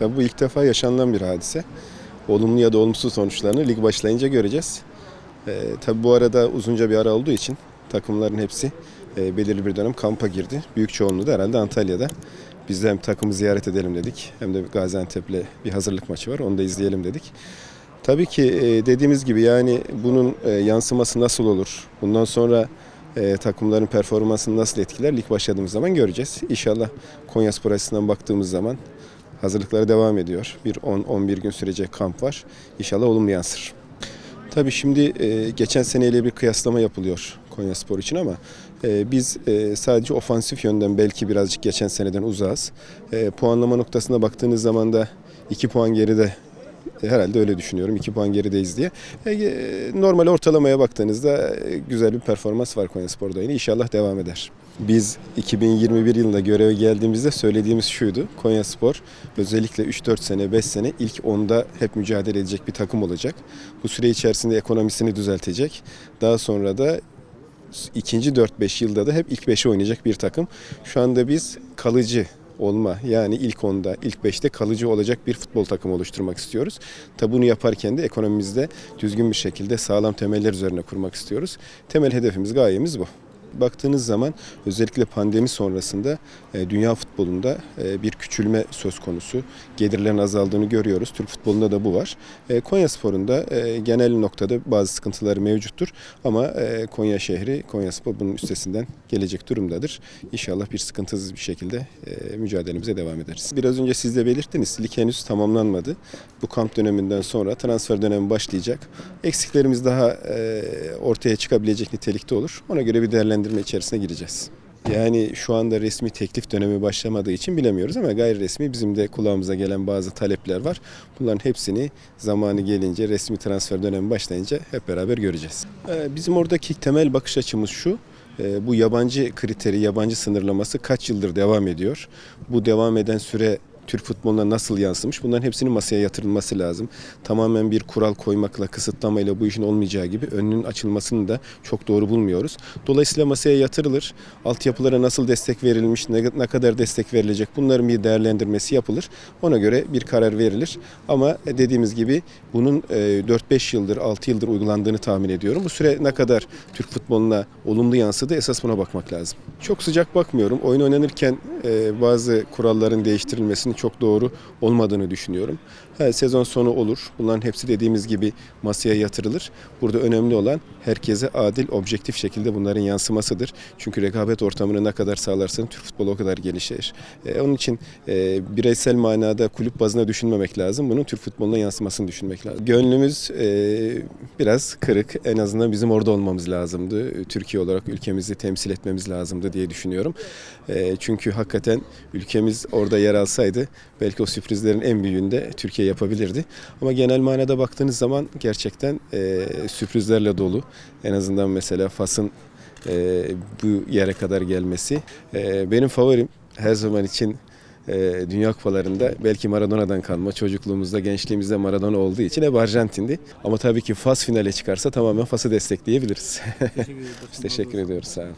Tabii bu ilk defa yaşanılan bir hadise. Olumlu ya da olumsuz sonuçlarını lig başlayınca göreceğiz. Ee, tabii bu arada uzunca bir ara olduğu için takımların hepsi e, belirli bir dönem kampa girdi. Büyük çoğunluğu da herhalde Antalya'da. Biz de hem takımı ziyaret edelim dedik hem de Gaziantep'le bir hazırlık maçı var onu da izleyelim dedik. Tabii ki e, dediğimiz gibi yani bunun e, yansıması nasıl olur? Bundan sonra e, takımların performansını nasıl etkiler? Lig başladığımız zaman göreceğiz. İnşallah Konyaspor açısından baktığımız zaman hazırlıklara devam ediyor. Bir 10-11 gün sürecek kamp var. İnşallah olumlu yansır. Tabii şimdi e, geçen seneyle bir kıyaslama yapılıyor Konyaspor için ama e, biz e, sadece ofansif yönden belki birazcık geçen seneden uzağız. Puanlama noktasına baktığınız zaman da 2 puan geride herhalde öyle düşünüyorum. 2 puan gerideyiz diye. E, e, normal ortalamaya baktığınızda e, güzel bir performans var Konyaspor'da yine. İnşallah devam eder. Biz 2021 yılında göreve geldiğimizde söylediğimiz şuydu. Konyaspor özellikle 3-4 sene, 5 sene ilk 10'da hep mücadele edecek bir takım olacak. Bu süre içerisinde ekonomisini düzeltecek. Daha sonra da ikinci 4-5 yılda da hep ilk 5'e oynayacak bir takım. Şu anda biz kalıcı olma yani ilk 10'da, ilk 5'te kalıcı olacak bir futbol takımı oluşturmak istiyoruz. Tabi bunu yaparken de ekonomimizde düzgün bir şekilde sağlam temeller üzerine kurmak istiyoruz. Temel hedefimiz, gayemiz bu. Baktığınız zaman özellikle pandemi sonrasında e, dünya futbolunda e, bir küçülme söz konusu. Gelirlerin azaldığını görüyoruz. Türk futbolunda da bu var. E, Konya Spor'unda e, genel noktada bazı sıkıntıları mevcuttur. Ama Konya şehri, Konya Spor bunun üstesinden gelecek durumdadır. İnşallah bir sıkıntısız bir şekilde mücadelemize devam ederiz. Biraz önce siz de belirttiniz. Lig henüz tamamlanmadı. Bu kamp döneminden sonra transfer dönemi başlayacak. Eksiklerimiz daha ortaya çıkabilecek nitelikte olur. Ona göre bir değerlendirme içerisine gireceğiz. Yani şu anda resmi teklif dönemi başlamadığı için bilemiyoruz ama gayri resmi bizim de kulağımıza gelen bazı talepler var. Bunların hepsini zamanı gelince resmi transfer dönemi başlayınca hep beraber göreceğiz. Ee, Bizim oradaki temel bakış açımız şu. e, Bu yabancı kriteri, yabancı sınırlaması kaç yıldır devam ediyor? Bu devam eden süre Türk futboluna nasıl yansımış? Bunların hepsinin masaya yatırılması lazım. Tamamen bir kural koymakla, kısıtlamayla bu işin olmayacağı gibi önünün açılmasını da çok doğru bulmuyoruz. Dolayısıyla masaya yatırılır. Altyapılara nasıl destek verilmiş, ne, ne kadar destek verilecek bunların bir değerlendirmesi yapılır. Ona göre bir karar verilir. Ama dediğimiz gibi bunun e, 4-5 yıldır, 6 yıldır uygulandığını tahmin ediyorum. Bu süre ne kadar Türk futboluna olumlu yansıdı esas buna bakmak lazım. Çok sıcak bakmıyorum. Oyun oynanırken e, bazı kuralların değiştirilmesinin çok doğru olmadığını düşünüyorum. Ha, sezon sonu olur. Bunların hepsi dediğimiz gibi masaya yatırılır. Burada önemli olan herkese adil, objektif şekilde bunların yansımasıdır. Çünkü rekabet ortamını ne kadar sağlarsan Türk futbolu o kadar gelişir. E, onun için e, bireysel manada kulüp bazına düşünmemek lazım. Bunun Türk futboluna yansımasını düşünmek lazım. Gönlümüz e, biraz kırık. En azından bizim orada olmamız lazımdı. Türkiye olarak ülkemizi temsil etmemiz lazımdı diye düşünüyorum. E, çünkü hakikaten ülkemiz orada yer alsaydı belki o sürprizlerin en büyüğünü de Türkiye yapabilirdi. Ama genel manada baktığınız zaman gerçekten e, sürprizlerle dolu. En azından mesela Fas'ın e, bu yere kadar gelmesi. E, benim favorim her zaman için e, Dünya Kupalarında belki Maradona'dan kalma. Çocukluğumuzda, gençliğimizde Maradona olduğu için hep Arjantin'di. Ama tabii ki Fas finale çıkarsa tamamen Fas'ı destekleyebiliriz. Teşekkür teşekkür ediyoruz. Sağ olun.